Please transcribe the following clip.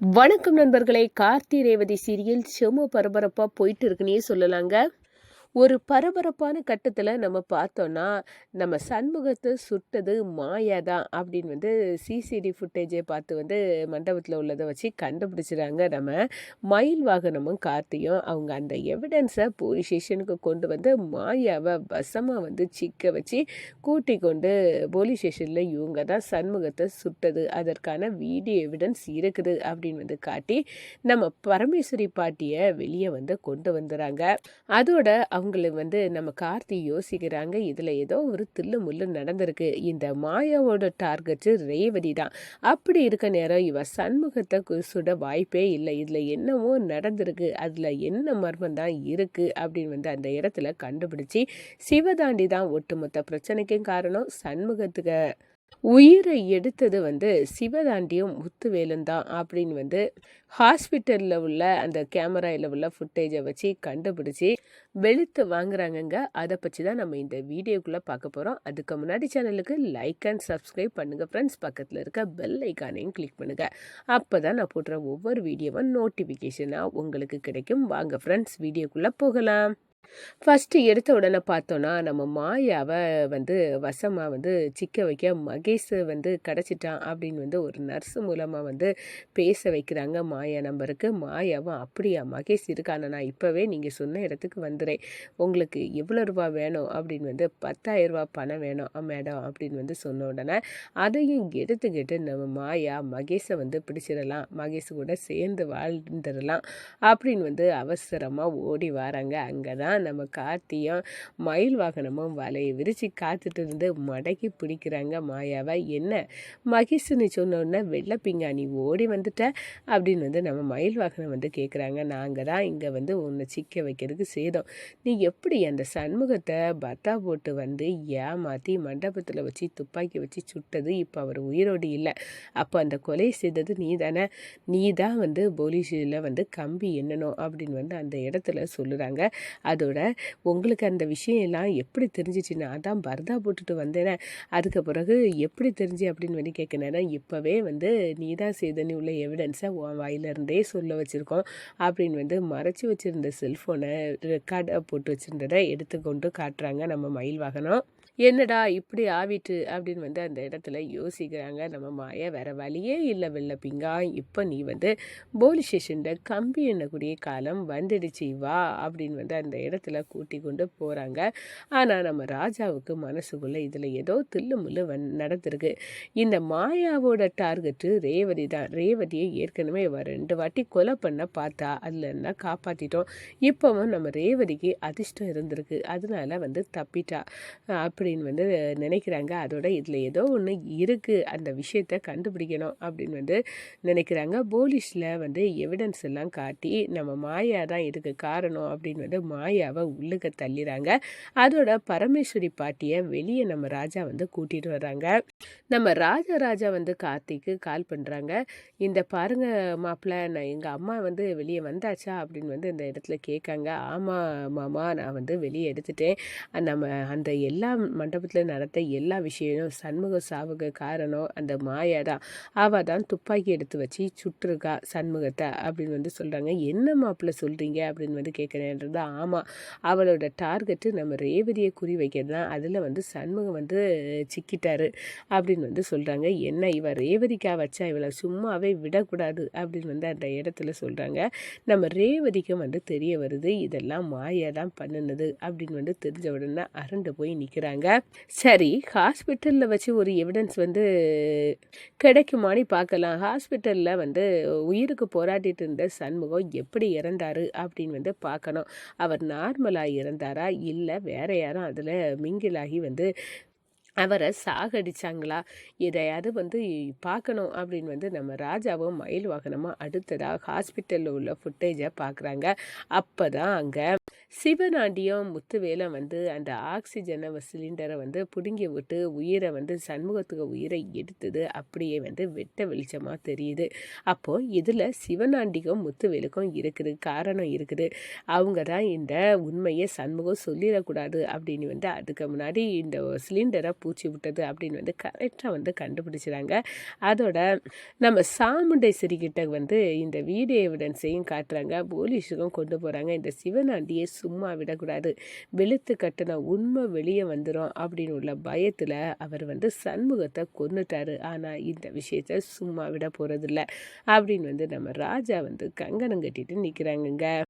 வணக்கம் நண்பர்களே கார்த்தி ரேவதி சீரியல் செம பரபரப்பாக போயிட்டு இருக்குன்னே சொல்லலாங்க. ஒரு பரபரப்பான கட்டத்தில் நம்ம பார்த்தோன்னா நம்ம சண்முகத்தை சுட்டது மாயா தான் அப்படின்னு வந்து சிசிடி ஃபுட்டேஜை பார்த்து வந்து மண்டபத்தில் உள்ளதை வச்சு கண்டுபிடிச்சிடாங்க நம்ம மயில் வாகனமும் கார்த்தியும். அவங்க அந்த எவிடன்ஸை போலீஸ் ஸ்டேஷனுக்கு கொண்டு வந்து மாயாவை வசமாக வந்து சிக்க வச்சு கூட்டி கொண்டு போலீஸ் ஸ்டேஷனில் இவங்க தான் சண்முகத்தை சுட்டது. அதற்கான வீடியோ எவிடன்ஸ் இருக்குது அப்படின்னு வந்து காட்டி நம்ம பரமேஸ்வரி பாட்டியை வெளியே வந்து கொண்டு வந்துடுறாங்க அதோட அவங்கள வந்து நம்ம கார்த்தி யோசிக்கிறாங்க இதில் ஏதோ ஒரு தில்லு முள்ளு நடந்திருக்கு. இந்த மாயாவோட டார்கெட்டு ரேவதி தான். அப்படி இருக்க நேரம் இவ சண்முகத்தை கு- சுட வாய்ப்பே இல்லை. இதில் என்னவோ நடந்திருக்கு. அதில் என்ன மர்மம் தான் இருக்குது அப்படின்னு வந்து அந்த இடத்துல கண்டுபிடிச்சி சிவதாண்டி தான் ஒட்டுமொத்த பிரச்சனைக்கும் காரணம். சண்முகத்துக்கு உயிரை எடுத்தது வந்து சிவதாண்டியும் முத்துவேலும் தான் அப்படின்னு வந்து ஹாஸ்பிட்டலில் உள்ள அந்த கேமராவில் உள்ள ஃபுட்டேஜை வச்சு கண்டுபிடிச்சி வெளுத்து வாங்குறாங்கங்க. அதை பற்றி தான் நம்ம இந்த வீடியோக்குள்ளே பார்க்க போகிறோம் அதுக்கு முன்னாடி சேனலுக்கு லைக் அண்ட் சப்ஸ்கிரைப் பண்ணுங்கள் ஃப்ரெண்ட்ஸ் பக்கத்தில் இருக்க பெல் ஐக்கானையும் கிளிக் பண்ணுங்கள் அப்போ தான் நான் போடுற ஒவ்வொரு வீடியோவும் நோட்டிஃபிகேஷனாக உங்களுக்கு கிடைக்கும். வாங்க ஃப்ரெண்ட்ஸ் வீடியோக்குள்ளே போகலாம். ஃபஸ்ட்டு எடுத்த உடனே பார்த்தோன்னா நம்ம மாயாவை வந்து வசமாக வந்து சிக்க வைக்க மகேஷ் வந்து கிடச்சிட்டான் அப்படின்னு வந்து ஒரு நர்ஸ் மூலமாக வந்து பேச வைக்கிறாங்க மாயா நம்பருக்கு. மாயாவும் அப்படியா மகேஷ் இருக்கான? நான் இப்போவே நீங்கள் சொன்ன இடத்துக்கு வந்துடுறேன் உங்களுக்கு எவ்வளோ ரூபா வேணும்? அப்படின்னு வந்து பத்தாயிரம் ரூபா பணம் வேணும். ஆ, மேடம் அப்படின்னு வந்து சொன்ன உடனே அதையும் எடுத்துக்கிட்டு நம்ம மாயா மகேஷை வந்து பிடிச்சிடலாம். மகேஷ் கூட சேர்ந்து வாழ்ந்துடலாம். அப்படின்னு வந்து அவசரமாக ஓடி வராங்க. அங்கே தான் நம்ம கார்த்தியும் மயில் வாகனமும் வலையை விரித்து காத்துட்டு இருந்து மடக்கி பிடிக்கிறாங்க மாயாவை. என்ன? மகேஷ்னு சொன்னோடனே வெள்ளை பிங்காணி ஓடி வந்துட்ட அப்படின்னு வந்து நம்ம மயில் வாகனம் வந்து கேட்குறாங்க நாங்கள் தான் இங்கே வந்து உன்னை சிக்க வைக்கிறதுக்கு செய்தோம் நீ எப்படி அந்த சண்முகத்தை பத்தா போட்டு வந்து ஏமாற்றி மண்டபத்தில் வச்சு துப்பாக்கி வச்சு சுட்டது? இப்போ அவர் உயிரோடு இல்லை. அப்போ அந்த கொலை செய்தது நீ தானே. நீ தான் வந்து போலீஸில் வந்து கம்பி என்னணும் அப்படின்னு வந்து அந்த இடத்துல சொல்லுறாங்க. அது அதோட உங்களுக்கு அந்த விஷயம் எல்லாம் எப்படி தெரிஞ்சிச்சு? நான் தான் போட்டுட்டு வந்தேனே அதுக்கு பிறகு எப்படி தெரிஞ்சு அப்படின்னு வந்து கேட்குனேன்னா இப்போவே வந்து நீ தான் செய்தனி உள்ள எவிடன்ஸை உன் வாயிலிருந்தே சொல்ல வச்சுருக்கோம் அப்படின்னு வந்து மறைச்சி வச்சுருந்த செல்ஃபோனை ரெக்கார்டை போட்டு வச்சுருந்ததை எடுத்துக்கொண்டு காட்டுறாங்க நம்ம மயில் வாகனம் என்னடா இப்படி ஆவிட்டு அப்படின்னு வந்து அந்த இடத்துல யோசிக்கிறாங்க. நம்ம மாயா வேற வழியே இல்லை வெள்ள பிங்கா. இப்போ நீ வந்து போலீஸ் ஸ்டேஷனில் கம்பி எண்ணக்கூடிய காலம் வந்துடுச்சு வா அப்படின்னு வந்து அந்த இடத்துல கூட்டி கொண்டு போகிறாங்க ஆனால் நம்ம ராஜாவுக்கு மனசுக்குள்ளே இதில் ஏதோ தில்லு முள்ளு வந் நடந்திருக்கு. இந்த மாயாவோட டார்கெட்டு ரேவதி தான். ரேவதியை ஏற்கனவே இவ ரெண்டு வாட்டி கொலை பண்ண பார்த்தா அதில் என்ன காப்பாற்றிட்டோம் இப்போவும் நம்ம ரேவதிக்கு அதிர்ஷ்டம் இருந்திருக்கு. அதனால வந்து தப்பிட்டா. அப்படின்னு வந்து நினைக்கிறாங்க. அதோட இதில் ஏதோ ஒன்று இருக்குது அந்த விஷயத்தை கண்டுபிடிக்கணும் அப்படின்னு வந்து நினைக்கிறாங்க. போலீஸில் வந்து எவிடன்ஸ் எல்லாம் காட்டி நம்ம மாயா தான் இதுக்கு காரணம் அப்படின்னு வந்து மாயாவை உள்ளுக்க தள்ளிறாங்க. அதோட பரமேஸ்வரி பாட்டியை வெளியே நம்ம ராஜா வந்து கூட்டிகிட்டு வர்றாங்க. நம்ம ராஜராஜா வந்து கார்த்திக்கு கால் பண்ணுறாங்க இந்த பாருங்க மாப்பிள்ள நான் எங்கள் அம்மா வந்து வெளியே வந்தாச்சா அப்படின்னு வந்து இந்த இடத்துல கேட்காங்க. ஆமாம் மாமா நான் வந்து வெளியே எடுத்துட்டேன். நம்ம அந்த எல்லா மண்டபத்தில் நடந்த எல்லா விஷயமும் சண்முக சாவுக்கு காரணம் அந்த மாயா தான் அவள் தான் துப்பாக்கி எடுத்து வச்சு சுட்டுருக்கா சண்முகத்தை அப்படின்னு வந்து சொல்கிறாங்க என்ன மாப்பிள்ள சொல்கிறீங்க அப்படின்னு வந்து கேட்குறேன்றது ஆமாம் அவளோட டார்கெட்டு நம்ம ரேவதியை குறி வைக்கிறது தான் அதில் வந்து சண்முகம் வந்து சிக்கிட்டாரு அப்படின்னு வந்து சொல்கிறாங்க என்ன இவ ரேவதிக்கா வச்சா இவளை சும்மாவே விடக்கூடாது? அப்படின்னு வந்து அந்த இடத்துல சொல்கிறாங்க நம்ம ரேவதிக்கும் வந்து தெரிய வருது இதெல்லாம் மாயா தான் பண்ணுனது. அப்படின்னு வந்து தெரிஞ்ச உடனே அரண்டு போய் நிற்கிறாங்க சரி ஹாஸ்பிட்டலில் வச்சு ஒரு எவிடன்ஸ் வந்து கிடைக்குமான்னு பார்க்கலாம். ஹாஸ்பிட்டலில் வந்து உயிருக்கு போராடிட்டு இருந்த சண்முகம் எப்படி இறந்தாரு அப்படின்னு வந்து பார்க்கணும். அவர் நார்மலாக இறந்தாரா? இல்லை வேற யாரும் அதில் மிங்கிலாகி வந்து அவரை சாகடிச்சாங்களா? எதையாவது வந்து பார்க்கணும் அப்படின்னு வந்து நம்ம ராஜாவும் மயில் வாகனமாக அடுத்ததாக ஹாஸ்பிட்டலில் உள்ள ஃபுட்டேஜை பார்க்குறாங்க அப்போ தான் அங்கே சிவனாண்டியும் முத்துவேலும் வந்து அந்த ஆக்சிஜனை சிலிண்டரை வந்து பிடுங்கி விட்டு உயிரை வந்து சண்முகத்துக்கு உயிரை எடுத்தது அப்படியே வந்து வெட்ட வெளிச்சமாக தெரியுது. அப்போது இதில் சிவனாண்டிக்கும் முத்துவேலுக்கும் இருக்குது காரணம் இருக்குது. அவங்க தான் இந்த உண்மையை சண்முகம் சொல்லிடக்கூடாது அப்படின்னு வந்து அதுக்கு முன்னாடி இந்த சிலிண்டரை பூச்சி விட்டது அப்படின்னு வந்து கரெக்டாக வந்து கண்டுபிடிச்சிடாங்க அதோட நம்ம சாமுண்டேஸ்வரி கிட்ட வந்து இந்த வீடியோ எவிடன்ஸையும் காட்டுறாங்க. போலீஸுக்கும் கொண்டு போகிறாங்க இந்த சிவனாண்டியை சும்மா விடக்கூடாது. வெளுத்து கட்டின உண்மை வெளியே வந்துடும் அப்படின்னு உள்ள பயத்தில் அவர் வந்து சண்முகத்தை கொண்டுட்டாரு ஆனால் இந்த விஷயத்த சும்மா விட போகிறதில்ல அப்படின்னு வந்து நம்ம ராஜா வந்து கங்கணம் கட்டிட்டு நிற்கிறாங்கங்க